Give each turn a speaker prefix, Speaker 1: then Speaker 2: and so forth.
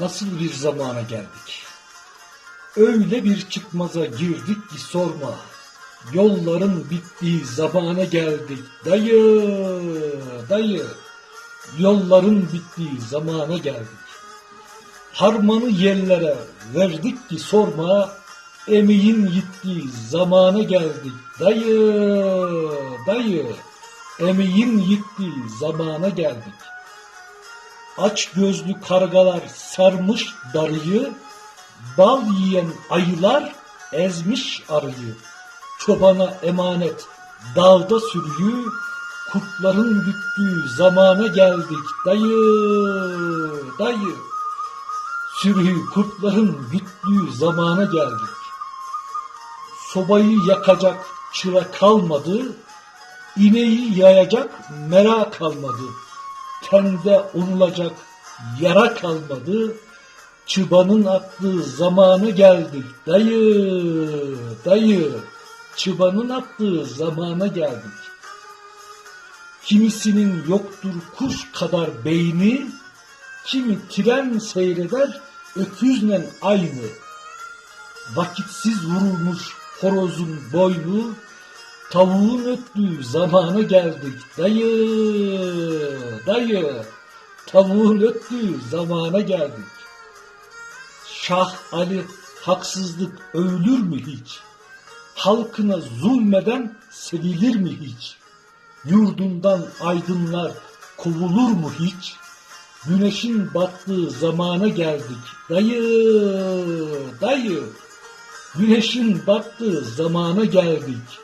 Speaker 1: nasıl bir zamana geldik? Öyle bir çıkmaza girdik ki sorma. Yolların bittiği zamana geldik. Dayı, dayı. Yolların bittiği zamana geldik. Harmanı yerlere verdik ki sorma. Emeğin gittiği zamana geldik. Dayı, dayı. Emeğin gittiği zamana geldik. Aç gözlü kargalar sarmış darıyı, bal yiyen ayılar ezmiş arıyı. Çobana emanet dağda sürüyü, kurtların güttüğü zamana geldik dayı, dayı. Sürüyü kurtların güttüğü zamana geldik. Sobayı yakacak çıra kalmadı, ineği yayacak mera kalmadı. Tende onulacak yara kalmadı. Çıbanın attığı zamana geldik dayı, dayı. Çıbanın attığı zamana geldik. Kimisinin yoktur kuş kadar beyni, kimi tren seyreder öküzle aynı. Vakitsiz vurulmuş horozun boynu, tavuğun öttüğü zamana geldik dayı, dayı. Tavuğun öttüğü zamana geldik. Şah Ali haksızlık övülür mü hiç? Halkına zulmeden sevilir mi hiç? Yurdundan aydınlar kovulur mu hiç? Güneşin battığı zamana geldik. Dayı, dayı. Güneşin battığı zamana geldik.